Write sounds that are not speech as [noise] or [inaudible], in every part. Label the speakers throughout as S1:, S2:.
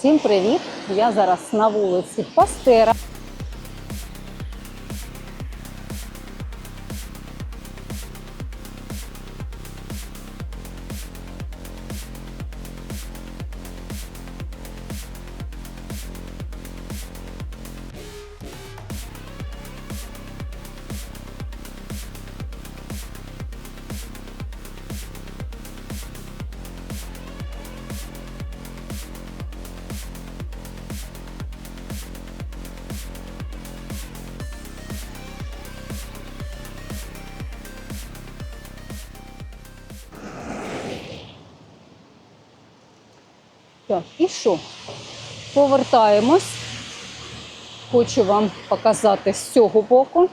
S1: Всім привіт! Я зараз на вулиці Пастера. Так, і що? Повертаємось. Хочу вам показати з цього боку.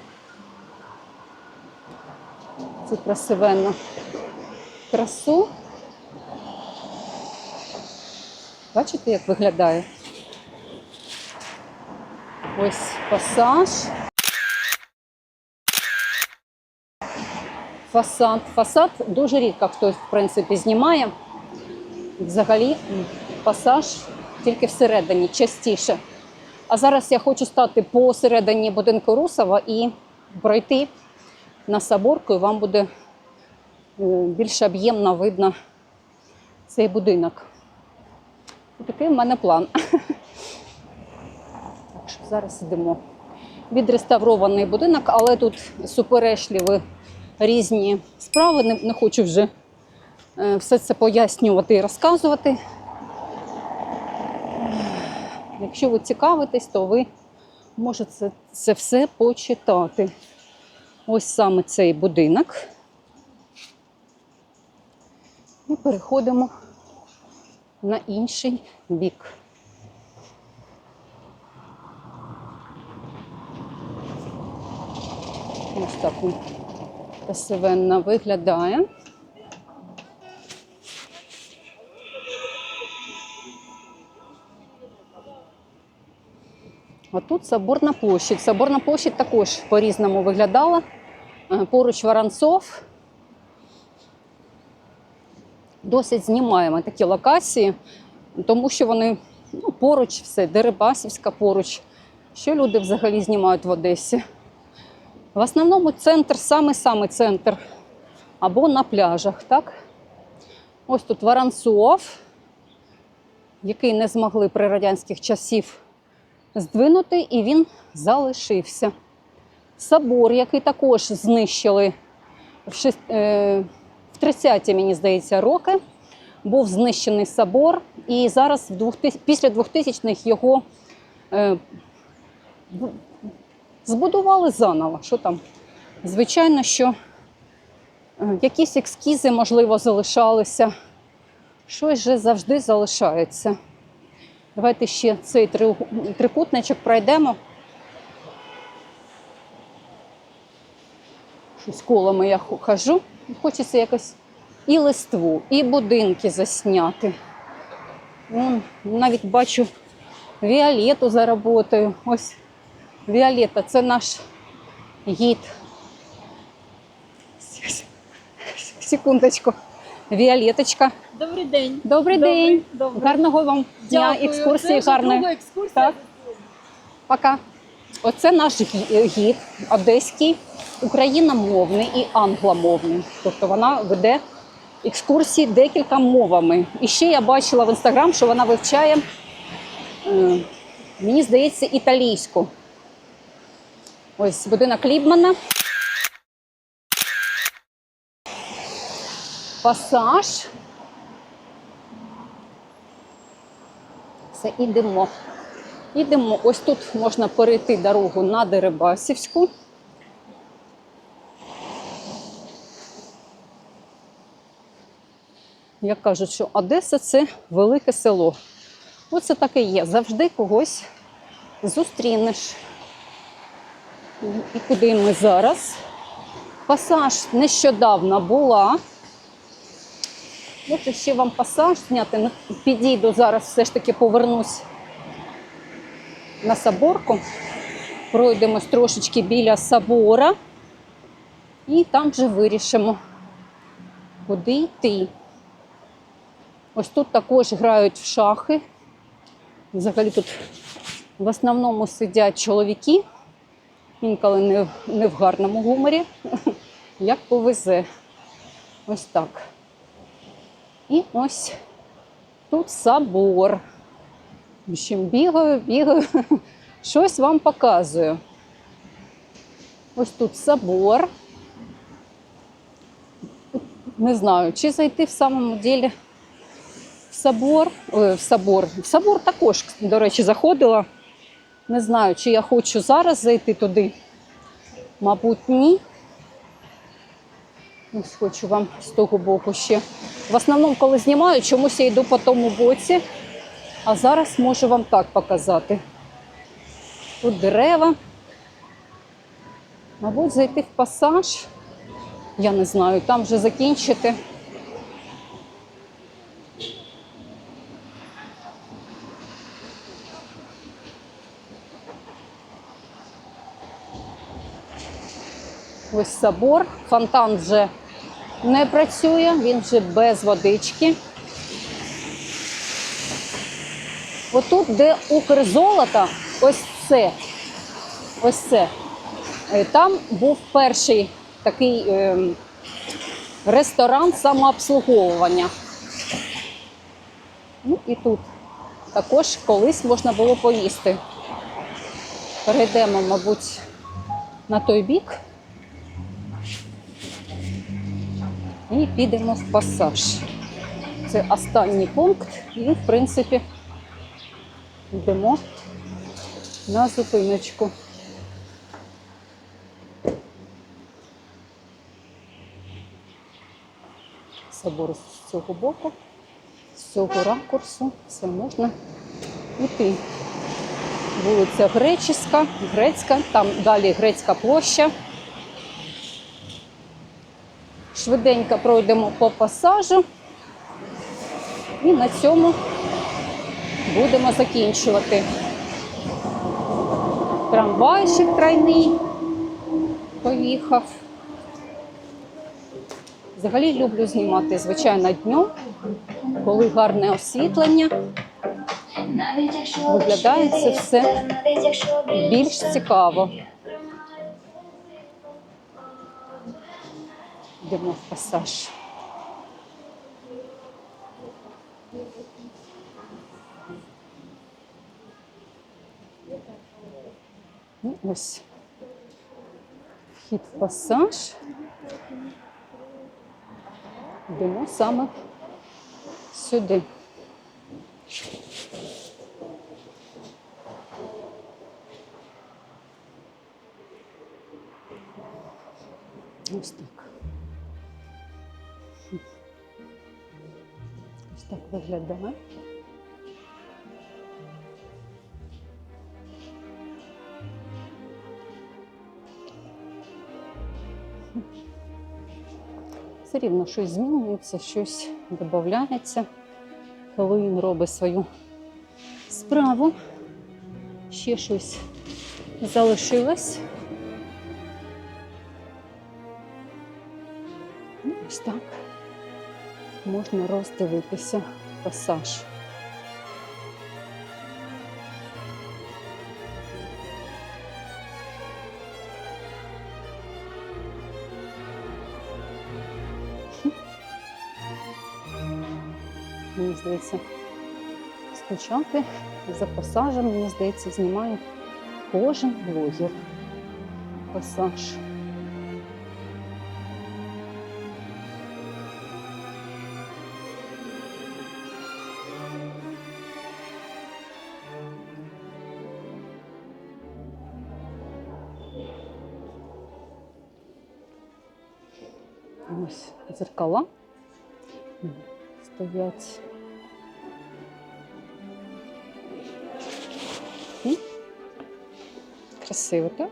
S1: Цю красивенну красу. Бачите, як виглядає? Ось пасаж. Фасад. Фасад дуже рідко хтось, в принципі, знімає. Взагалі, пасаж тільки всередині, частіше. А зараз я хочу стати посередині будинку Русова і пройти на Соборку, і вам буде е, більш об'ємно видно цей будинок. Такий в мене план. [laughs] Так що зараз йдемо. Відреставрований будинок, але тут суперечливі різні справи. Не, не хочу вже е, все це пояснювати і розказувати. Якщо ви цікавитесь, то ви можете це, це все почитати. Ось саме цей будинок. І переходимо на інший бік. Ось так він красивенно виглядає. А тут Соборна площадь. Соборна площадь також по-різному виглядала. Е, Поруч Воронцов. Досить знімаємо такі локації, тому що вони ну, поруч все, Дерибасівська поруч. Що люди взагалі знімають в Одесі? В основному центр, саме-саме центр. Або на пляжах, так? Ось тут Воронцов, який не змогли при радянських часів здвинути, і він залишився. Собор, який також знищили в шест- е, в 30-ті, мені здається, роки. Був знищений собор, і зараз в 2000 після 2000-х його е, збудували заново. Що там? Звичайно, що е, якісь екскізи, можливо, залишалися. Щось же завжди залишається. Давайте ще цей трикутничок пройдемо. Щось колами я хожу. Хочеться якось і листву, і будинки засняти. Вон, навіть бачу Віолету за роботою. Ось Віолета, це наш гід. Секундочку. Віолеточка.
S2: Добрий день.
S1: Добрий день.
S2: добрий.
S1: Гарного вам дня,
S2: Дякую.
S1: екскурсії
S2: Це вже
S1: гарної.
S2: друга екскурсія.
S1: Так. Пока. Оце наш гі- гід одеський, україномовний і англомовний. Тобто вона веде екскурсії декілька мовами. І ще я бачила в інстаграм, що вона вивчає, е, мені здається, італійську. Ось будинок Лібмана. Пасаж. Все, ідемо. Ідемо. Ось тут можна перейти дорогу на Дерибасівську. Як кажуть, що Одеса це велике село. Оце так і є. Завжди когось зустрінеш. І куди ми зараз? Пасаж нещодавно була. От ще вам пасаж зняти. Ну, Підійду зараз, все ж таки повернусь на соборку. Пройдемось трошечки біля собора. І там вже вирішимо, куди йти. Ось тут також грають в шахи. Взагалі тут в основному сидять чоловіки, інколи не, в- не в гарному гуморі, [laughs] як повезе. Ось так. І ось тут собор. В общем, бігаю, бігаю, [laughs] щось вам показую. Ось тут собор. Не знаю, чи зайти в самому ділі в собор. В собор. В собор також, до речі, заходила. Не знаю, чи я хочу зараз зайти туди. Мабуть, ні. Ось хочу вам з того боку ще. В основному, коли знімаю, чомусь я йду по тому боці. А зараз можу вам так показати. Тут дерева. Мабуть, зайти в пасаж. Я не знаю, там вже закінчити. Ось собор. Фонтан вже не працює, він вже без водички. Отут, де Укрзолото, ось це. Ось це. Е, Там був перший такий ем, ресторан самообслуговування. Ну і тут також колись можна було поїсти. Перейдемо, мабуть, на той бік. І підемо в пасаж. Це останній пункт, і, в принципі, йдемо на зупиночку. Собор з цього боку, з цього ракурсу все можна йти. Вулиця Греческа, Грецька, там далі Грецька площа. Швиденько пройдемо по пасажу. І на цьому будемо закінчувати. Трамвайчик тройний поїхав. Взагалі люблю знімати, звичайно, днем, коли гарне освітлення, Виглядає це все більш цікаво. Йдемо в пасаж. Ну, ось вхід в пасаж. Йдемо саме сюди. Виглядає. Все рівно щось змінюється, щось додається. Він робить свою справу, ще щось залишилось. Ну, Ось так можна роздивитися пасаж. Мені здається, скучати за пасажем, мені здається, знімає кожен блогер. Пасаж. Ось дзеркала стоять. Красиво так.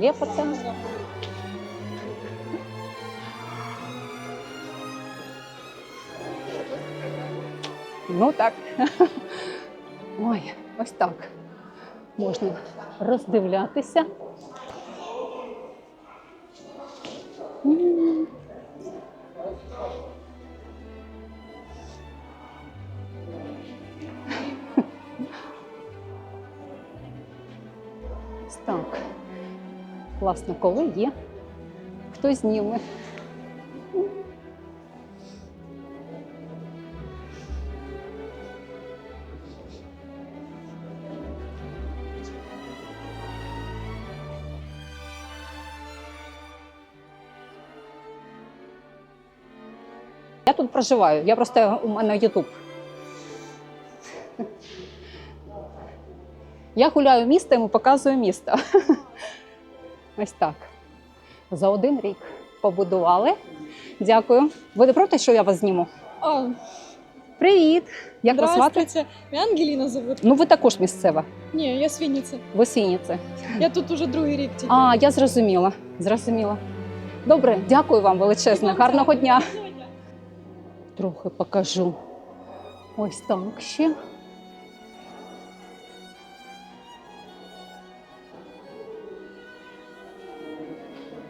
S1: Лепота. Ну так. [laughs] Ой, ось так. Можна роздивлятися. Так. Класно, коли є. Хто зніме. Проживаю. Я просто у мене Ютуб. Я гуляю містом і показую місто. [laughs] Ось так. За один рік побудували. Дякую. Ви не проти, що я вас зніму?
S3: А,
S1: Привіт! Як вас звати?
S3: здравствуйте. Меня Ангелина зовут.
S1: Ну, ви також місцева.
S3: Не, я с Винницы.
S1: Ви сініці.
S3: Я тут уже другий рік тільки.
S1: А, я зрозуміла. Зрозуміла. Добре, дякую вам величезне. Гарного дня. [laughs] Трохи покажу. Ось так ще.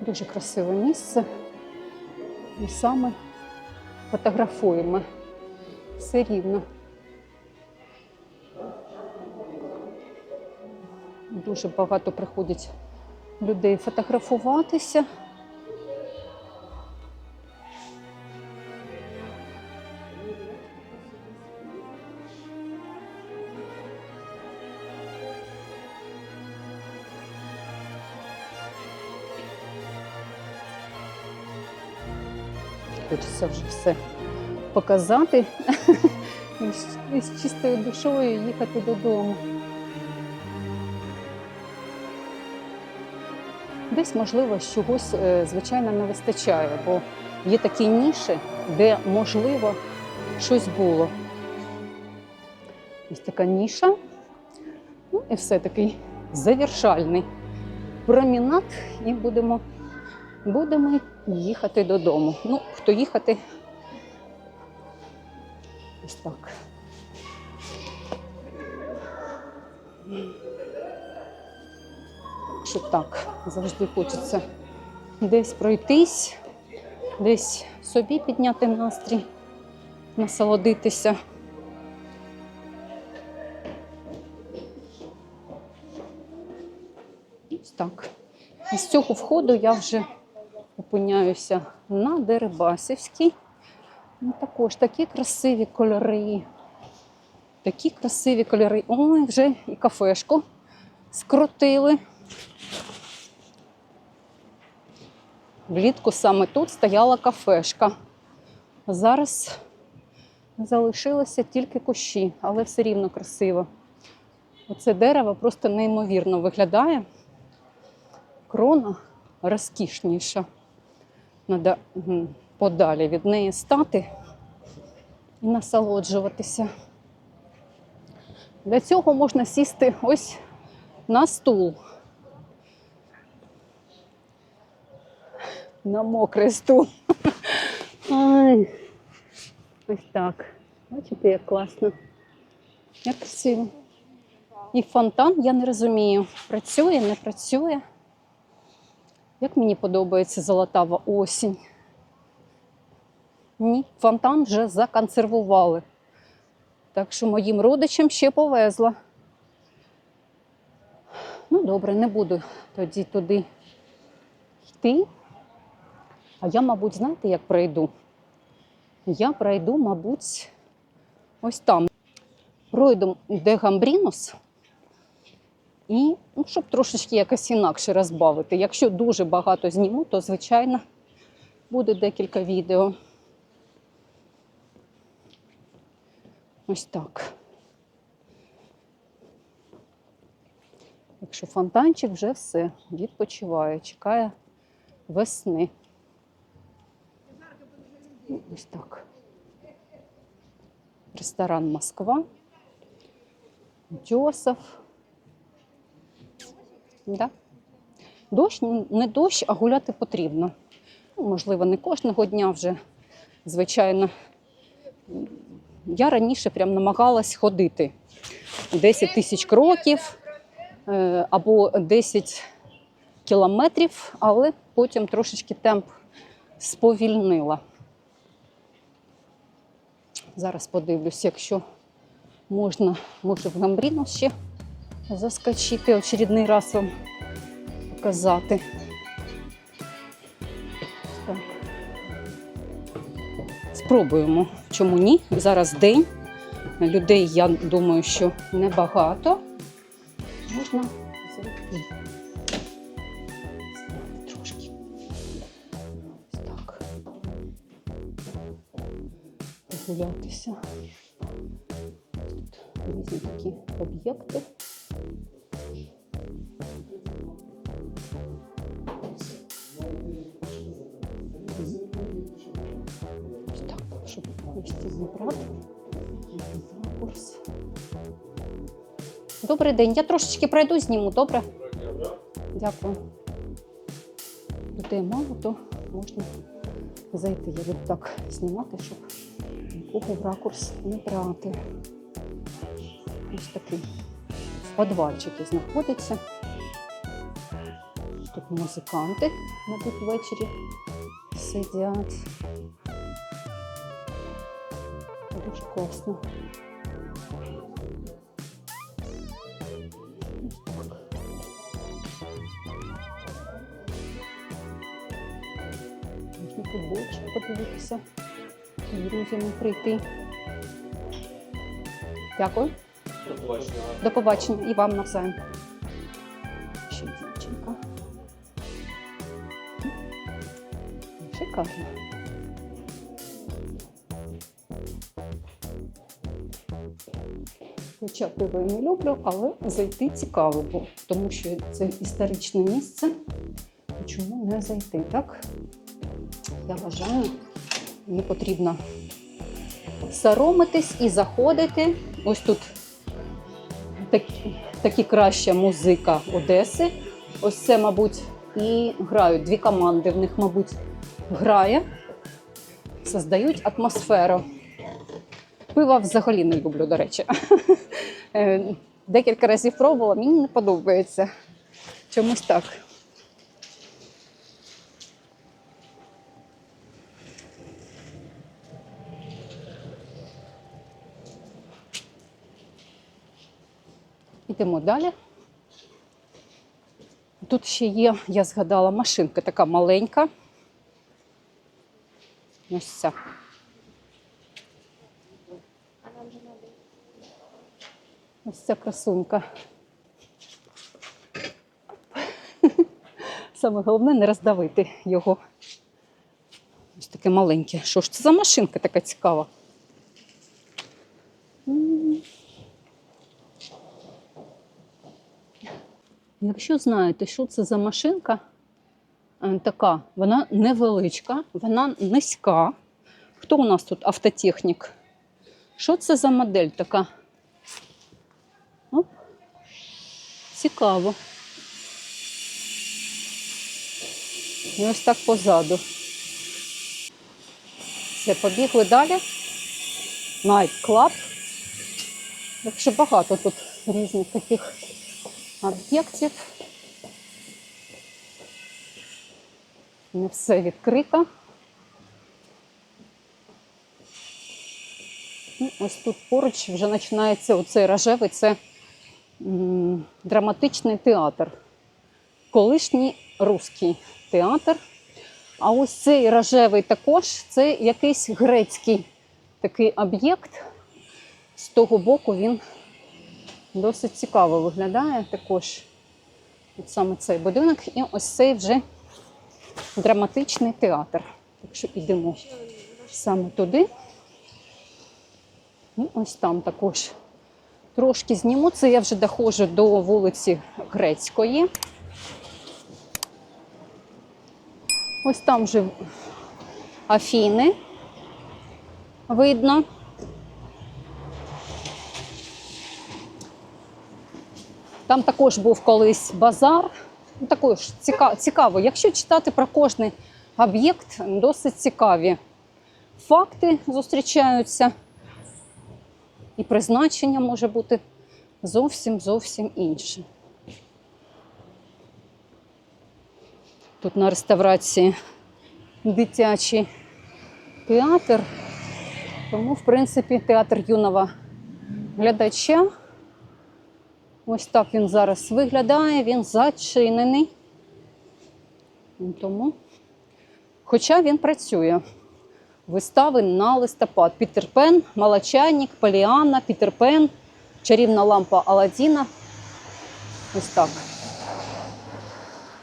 S1: Дуже красиве місце. І саме фотографуємо. Все рівно. Дуже багато приходять людей фотографуватися. Хочеться вже все показати [laughs] і з- чистою душою їхати додому. Десь, можливо, чогось, е, звичайно, не вистачає, бо є такі ніші, де, можливо, щось було. Ось така ніша. Ну і все такий завершальний промінат, і будемо, будемо їхати додому. Ну, хто їхати? Ось так. що так завжди хочеться десь пройтись, десь собі підняти настрій, насолодитися. Ось так. Із цього входу я вже опиняюся на Дерибасівській. Ну, також такі красиві кольори. Такі красиві кольори. Ой, вже і кафешку скрутили. Влітку саме тут стояла кафешка. Зараз залишилося тільки кущі, але все рівно красиво. Оце дерево просто неймовірно виглядає. Крона розкішніша. Треба подалі від неї стати і насолоджуватися. Для цього можна сісти ось на стул. На мокрий стул. Ай. Ось так. Бачите, як класно. Як красиво. І фонтан, я не розумію, працює, не працює. Як мені подобається золотава осінь. Ні, фонтан вже законсервували. Так що моїм родичам ще повезло. Ну, добре, не буду тоді туди йти. А я, мабуть, знаєте, як пройду? Я пройду, мабуть, ось там. Пройду де Гамбрінус. І, ну, щоб трошечки якось інакше розбавити. Якщо дуже багато зніму, то, звичайно, буде декілька відео. Ось так. Якщо фонтанчик вже все, відпочиває, чекає весни. Ось так. Ресторан Москва. Дьосов. Да? Дощ не дощ, а гуляти потрібно. Ну, можливо, не кожного дня вже, звичайно, я раніше прям намагалась ходити 10 тисяч кроків е, або 10 кілометрів, але потім трошечки темп сповільнила. Зараз подивлюсь, якщо можна, може в Гамбріно ще заскочити, очередний раз вам показати. Спробуємо. Чому ні? Зараз день. Людей, я думаю, що небагато. Можна зайти. Трошки. Ось так. Прогулятися. Різні такі об'єкти. Так, щоб місці зібрати. Добрий день. Я трошечки пройду, зніму, добре? Дякую. Людей мало, то можна зайти. Я буду так знімати, щоб нікого в ракурс не брати. Ось такий подвальчик і знаходиться. Тут музиканти, мабуть, ввечері сидять. Дуже класно. Можна футбольчик подивитися, друзями прийти. Дякую. До побачення і вам навзаєм. Ще дівчинка. Шикарно. Хоча пиво і не люблю, але зайти цікаво, бо тому що це історичне місце. Чому не зайти? Так? Я вважаю, не потрібно соромитись і заходити. Ось тут такі, такі краща музика Одеси. Ось це, мабуть, і грають. Дві команди в них, мабуть, грає, создають атмосферу. Пива взагалі не люблю, до речі. [laughs] Е, Декілька разів пробувала, мені не подобається. Чомусь так. Йдемо далі. Тут ще є, я згадала, машинка така маленька. Ось ця. Ось ця красунька. Саме головне не роздавити його. Ось таке маленьке. Що ж це за машинка така цікава? Якщо знаєте, що це за машинка, е, така, вона невеличка, вона низька. Хто у нас тут автотехнік? Що це за модель така? Оп. Цікаво. І ось так позаду. Все, побігли далі. Night Club. Якщо багато тут різних таких об'єктів. Не все відкрито. Ну, Ось тут поруч вже починається оцей рожевий, це драматичний театр. Колишній руський театр. А ось цей рожевий також це якийсь грецький такий об'єкт. З того боку він досить цікаво виглядає також. От саме цей будинок. І ось цей вже драматичний театр. Так що йдемо саме туди. І ось там також трошки зніму. Це я вже доходжу до вулиці Грецької. Ось там вже Афіни видно. Там також був колись базар. Ну, Також цікаво. Якщо читати про кожний об'єкт, досить цікаві факти зустрічаються. і призначення може бути зовсім зовсім інше. Тут на реставрації дитячий театр, тому, в принципі, театр юного глядача. Ось так він зараз виглядає, він зачинений. Тому, хоча він працює. Вистави на листопад. Пітер Пен, Малачайник, Поліанна, Пітер Чарівна лампа Аладдіна. Ось так.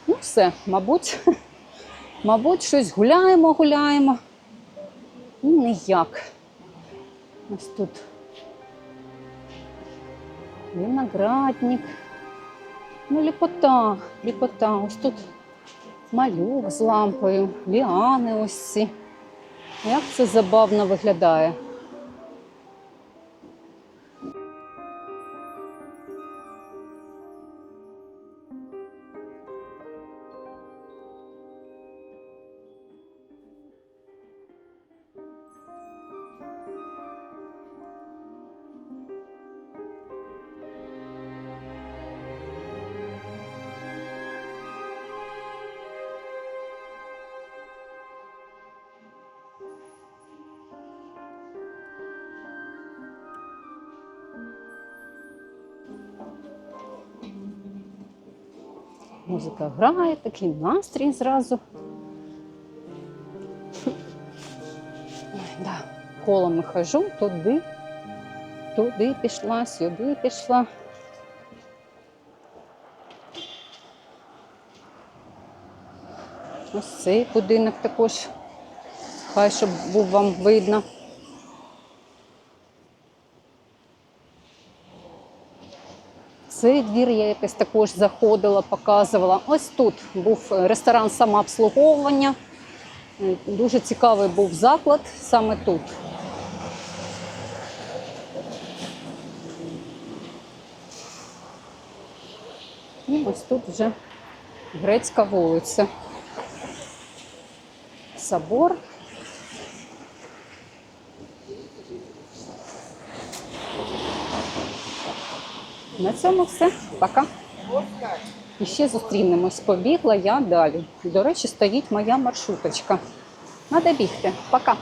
S1: Ну, все, мабуть, [laughs] мабуть, щось гуляємо, гуляємо. Ну, ніяк. Ось тут. Виноградник. Ну, ліпота, ліпота. Ось тут малюк з лампою, ліани ось ці. Як це забавно виглядає. Музика грає, такий настрій зразу. Ой, да. Колами хожу, туди, туди пішла, сюди пішла. Ось цей будинок також. Хай щоб був вам видно. Цей двір я якось також заходила, показувала. Ось тут був ресторан самообслуговування. Дуже цікавий був заклад саме тут. І ось тут вже грецька вулиця. Собор. На цьому все. Пока. І ще зустрінемось. Побігла я далі. До речі, стоїть моя маршруточка. Надо бігти. Пока.